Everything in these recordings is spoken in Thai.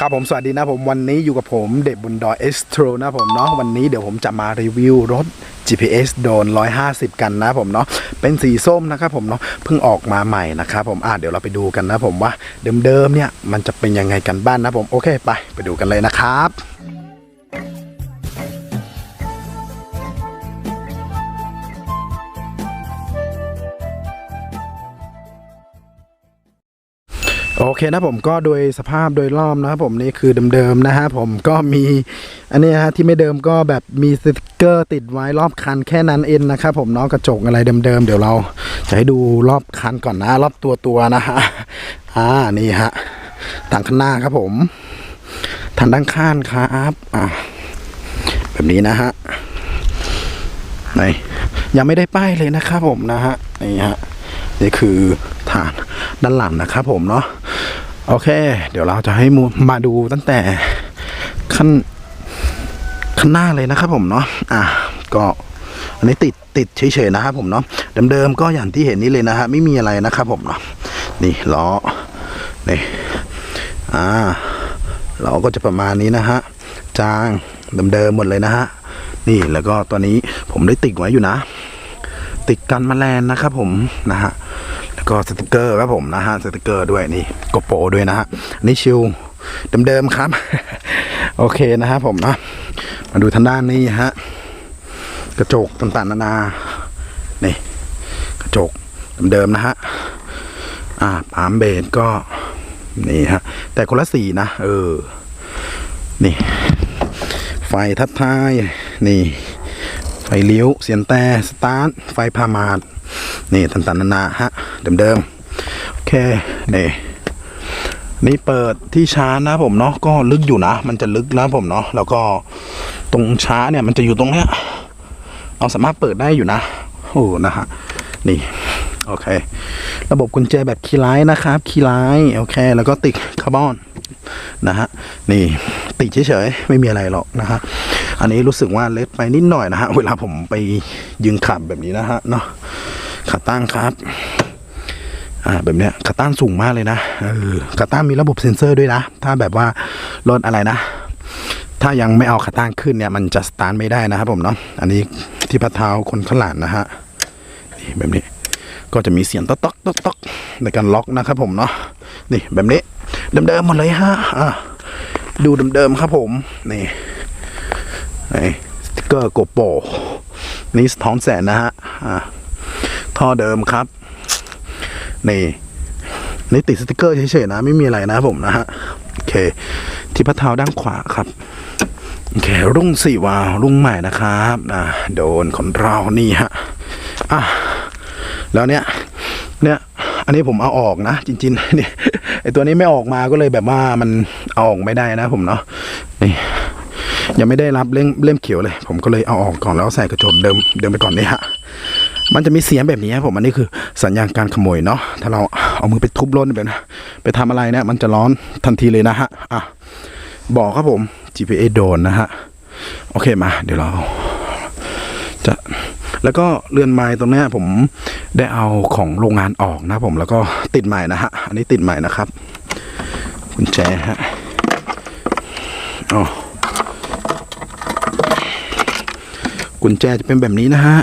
ครับผมสวัสดีนะผมวันนี้อยู่กับผมเด็บบนดอยเอสโทรนะผมเนาะวันนี้เดี๋ยวผมจะมารีวิวรถ GPS โดน 150 กันนะผมเนาะเป็นสีส้มนะครับผมเนาะเพิ่งออกมาใหม่นะครับผมอ่าเดี๋ยวเราไปดูกันนะผมว่าเดิมๆเนี่ยมันจะเป็นยังไงกันบ้านนะผมโอเคไปไปดูกันเลยนะครับ โอเคนะผมก็โดยสภาพโดยรอบนะครับผมนี่คือเดิมๆนะฮะผมก็มีอันนี้ฮะที่ไม่เดิมก็แบบมีสติกเกอร์ติดไว้รอบคันแค่นั้นเองนะครับผมเนาะกระจกอะไรเดิมๆเดี๋ยวเราจะให้ดูรอบคันก่อนนะ รอบตัวตัวนะฮะอ่านี่ฮะทางข้างหน้าครับผมทางด้านข้างครับอ่าแบบนี้นะฮะไหนยังไม่ได้ป้ายเลยนะครับผมนะฮะนี่ฮะนี่คือฐานด้านหลังนะครับผมเนาะ โอเค เดี๋ยวเราจะให้มาดูตั้งแต่ขั้นขั้นหน้าเลยนะครับผมเนาะอะก็อันนี้ติดติดเฉยๆนะครับผมเนาะเดิมๆก็อย่างที่เห็นนี่เลยนะฮะไม่มีอะไรนะครับผมเนาะนี่ล้อนี่อ่าล้อก็จะประมาณนี้นะฮะจางเดิมๆหมดเลยนะฮะนี่แล้วก็ตัวนี้ผมได้ติดไว้อยู่นะ ติดกันแมลงนะครับผมนะฮะ ก็สติกเกอร์ครับผมนะฮะสติกเกอร์ด้วยนี่กโปรด้วยนะฮะนนี่ชิวเดิมๆครับ โอเคนะฮะผมนะมาดูทางด้านนี้ฮะกระจกต่างๆนานา นี่ กระจกเดิมๆนะฮะอ่าปามเบสก็นี่ฮะ แต่คนละสีนะ เออ นี่ ไฟทัดท้าย นี่ ไฟเลี้ยว เสียนแต่สตาร์ทไฟพามาด นี่ต่างๆนนาฮะเดิมๆโอเคนี่นี่เปิดที่ชานะผมเนาะก็ลึกอยู่นะ มันจะลึกนะผมเนาะแล้วก็ตรงชาเนี่ยมันจะอยู่ตรงเนี้ยเราสามารถเปิดได้อยู่นะโอ้นะฮะนี่โอเค ระบบกุญแจแบบคีย์ไลท์นะครับคีย์ไลท์โอเค แล้วก็ติดคาร์บอนนะฮะนี่ติดเฉยๆไม่มีอะไรหรอกนะฮะอันนี้รู้สึกว่าเล็กไปนิดหน่อยนะฮะเวลาผมไปยืนขับแบบนี้นะฮะเนาะ ขาตั้งครับ อ่าแบบเนี้ยขาตั้งสูงมากเลยนะเออขาตั้งมีระบบเซ็นเซอร์ด้วยนะ ถ้าแบบว่ารถอะไรนะถ้ายังไม่เอาขาตั้งขึ้นเนี่ยมันจะสตาร์ทไม่ได้นะครับผมเนาะอันนี้ที่พัดเท้าคนข้างหลังนะฮะนี่แบบนี้ก็จะมีเสียงต๊อกต๊อกต๊อกต๊อกในการล็อกนะครับผมเนาะนี่แบบนี้เดิมๆหมดเลยฮะอะดูเดิมๆครับผมนี่นี่สติกเกอร์โกโปนี่สะท้อนแสงนะฮะอะ ท่อเดิมครับ นี่นี่ติดสติกเกอร์เฉยๆนะ ไม่มีอะไรนะผมนะฮะ โอเค ที่พัดเท้าด้านขวาครับ โอเค รุ่งสี่วาวรุ่งใหม่นะครับอะโดนของเรานี่ฮะอะแล้วเนี่ยเนี่ยอันนี้ผมเอาออกนะ จริงๆนี่ไอตัวนี้ไม่ออกมาก็เลยแบบว่ามันเอาออกไม่ได้นะผมเนาะนี่ยังไม่ได้รับเล่มเล่มเขียวเลย ผมก็เลยเอาออกก่อนแล้วใส่กระจกเดิมเดิมไปก่อนนี่ฮะ มันจะมีเสียงแบบนี้ครับผมอันนี้คือสัญญาณการขโมยเนาะถ้าเราเอามือไปทุบรถแบบนะไปทำอะไรเนี่ยมันจะร้อนทันทีเลยนะฮะอะบอกครับผม GPA โดนนะฮะโอเคมา เดี๋ยวเราจะแล้วก็เรือนไม้ตรงนี้ผมได้เอาของโรงงานออกนะผมแล้วก็ติดใหม่นะฮะอันนี้ติดใหม่นะครับกุญแจฮะอ๋อกุญแจจะเป็นแบบนี้นะฮะ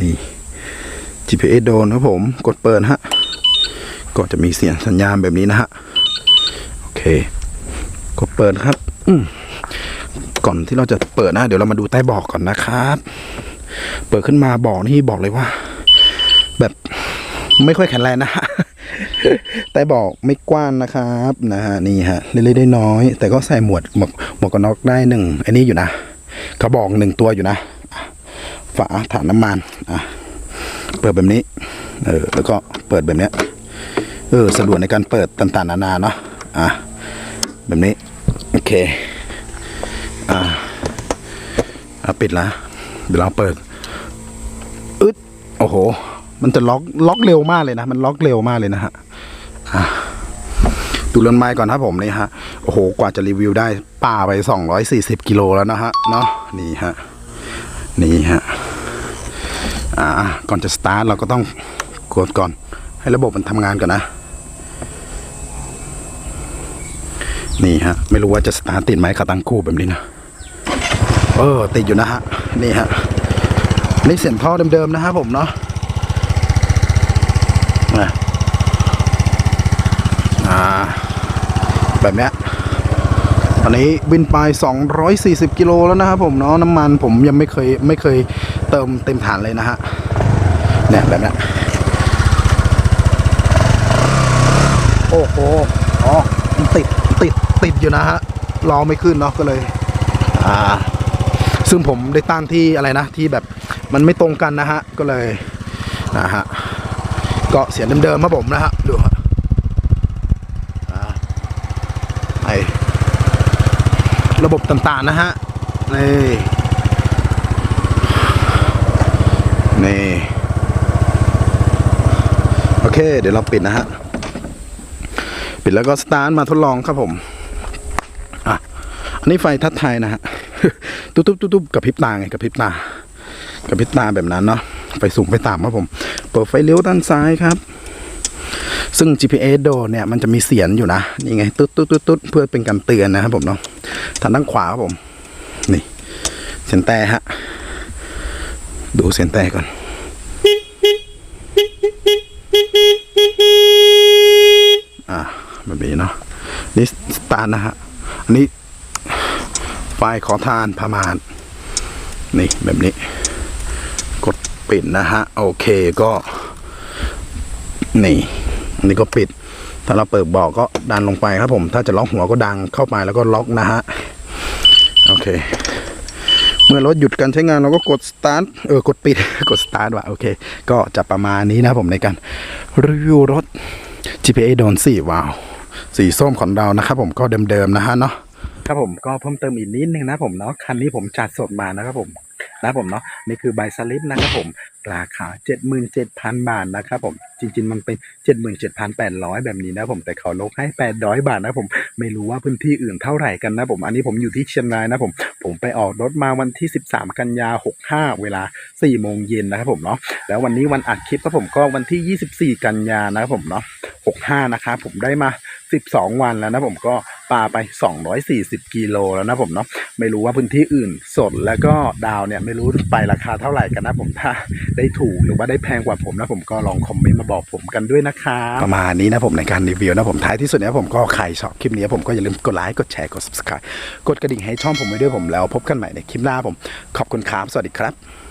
นี่ GPS โดนครับผม กดเปิดฮะ ก็จะมีเสียงสัญญาณแบบนี้นะฮะ โอเค กดเปิดครับ ก่อนที่เราจะเปิดนะ เดี๋ยวเรามาดูใต้บอกก่อนนะครับ เปิดขึ้นมาบอกนี่บอกเลยว่า แบบไม่ค่อยแข็งแรงนะฮะแต่บอกไม่กว้างนะครับนะฮะนี่ฮะเล็กๆได้น้อยๆแต่ก็ใส่หมวดหมวกหมวกกันน็อกได้หนึ่งอันนี้อยู่นะกระบอกหนึ่งตัวอยู่นะ ฝาถังน้ำมันอะ เปิดแบบนี้ เออ แล้วก็เปิดแบบเนี้ย เออ สะดวกในการเปิดต่างๆนานาเนาะ อะ แบบนี้ โอเค อ่าอะปิดละ เดี๋ยวเราเปิด อึดโอ้โห มันจะล็อก ล็อกเร็วมากเลยนะ มันล็อกเร็วมากเลยนะฮะ อะดูเรือนไม้ก่อนครับผมนี่ฮะ โอ้โห กว่าจะรีวิวได้ป่าไปสองร้อยสี่สิบกิโลแล้วนะฮะ เนาะ นี่ฮะ นี่ฮะ อ่าก่อนจะสตาร์ทเราก็ต้องกดก่อน ให้ระบบมันทำงานก่อนนะ นี่ฮะ ไม่รู้ว่าจะสตาร์ทติดไหมขาตั้งคู่แบบนี้นะเออติดอยู่นะฮะ นี่ฮะนี่เสียงท่อเดิมๆนะฮะผมเนาะนะอ่าแบบเนี้ย อนนี้บินไป 240 กิโลแล้วนะครับผมเนาะน้ำมันผมยังไม่เคยไม่เคยเติมเต็มถังเลยนะฮะเนี่ยแบบนี้โอ้โหอ๋อติดติดติดอยู่นะฮะรอไม่ขึ้นเนาะก็เลย อ่า ซึ่งผมได้ตั้งที่อะไรนะ ที่แบบมันไม่ตรงกันนะฮะ ก็เลยนะฮะก็เสียงเดิมๆครับผมนะฮะดูฮะอ่าไอ ระบบต่างๆนะฮะ นี่ นี่ โอเค เดี๋ยวเราปิดนะฮะ ปิดแล้วก็สตาร์ทมาทดลองครับผม อะ อันนี้ไฟทัดไทยนะฮะตุ๊บตุ๊บตุ๊บตุ๊บกับพริบตาไงกับพริบตา กับพริบตาแบบนั้นเนาะ ไฟสูงไฟต่ำครับผม เปิดไฟเลี้ยวด้านซ้ายครับซึ่ง GPS โดเนี่ยมันจะมีเสียงอยู่นะ นี่ไง ตุ๊ดตุ๊ดตุ๊ดตุ๊ดเพื่อเป็นการเตือนนะครับผมเนาะ ทางด้านขวาครับผม นี่ เสียงแต่ฮะ ดูเสียงแต่ก่อนอ่าแบบนี้เนาะนี่สตาร์นะฮะ อันนี้ไฟขอทานประมาณ นี่แบบนี้ กดปิดนะฮะ โอเคก็ นี่ อันนี้ก็ปิด ถ้าเราเปิดเบอกก็ดันลงไปครับผม ถ้าจะล็อกหัวก็ดังเข้าไปแล้วก็ล็อกนะฮะ โอเค เมื่อรถหยุดการใช้งานเราก็กดสตาร์ท เออ กดปิด กดสตาร์ทว่ะ โอเค ก็จะประมาณนี้นะผมในการรีวิวรถ GPA โดนสี่วาวสีส้มของเรานะครับผมก็เดิมๆนะฮะเนาะครับผมก็เพิ่มเติมอีกนิดนึงนะผมเนาะคันนี้ผมจัดสดมานะครับผม นะผมเนาะนี่คือใบสลิปนะครับผมราคา 77,000 บาทนะครับผมจริง ๆ มันเป็น 77,800 แบบนี้นะผมแต่เขาลดให้ 800 บาทนะผมไม่รู้ว่าพื้นที่อื่นเท่าไหร่กันนะผมอันนี้ผมอยู่ที่เชียงรายนะผมผมไปออกรถมาวันที่ 13 กันยา 65 เวลา 4 โมงเย็นนะครับผมเนาะแล้ววันนี้วันอัดคลิปครับผมก็วันที่ 24 กันยานะครับผมเนาะ65 นะครับผมได้มา 12 วันแล้วนะผมก็ ปลาไป 240 กิโลแล้วนะผมเนาะไม่รู้ว่าพื้นที่อื่นสดแล้วก็ดาวเนี่ยไม่รู้ไปราคาเท่าไหร่กันนะผมถ้าได้ถูกหรือว่าได้แพงกว่าผมนะผมก็ลองคอมเมนต์มาบอกผมกันด้วยนะครับประมาณนี้นะผมในการรีวิวนะผมท้ายที่สุดเนี่ยผมก็ใครชอบคลิปนี้ผมก็อย่าลืมกดไลค์กดแชร์กด subscribe กดกระดิ่งให้ช่องผมไว้ด้วยผมแล้ว พบกันใหม่ในคลิปหน้าผม ขอบคุณครับสวัสดีครับ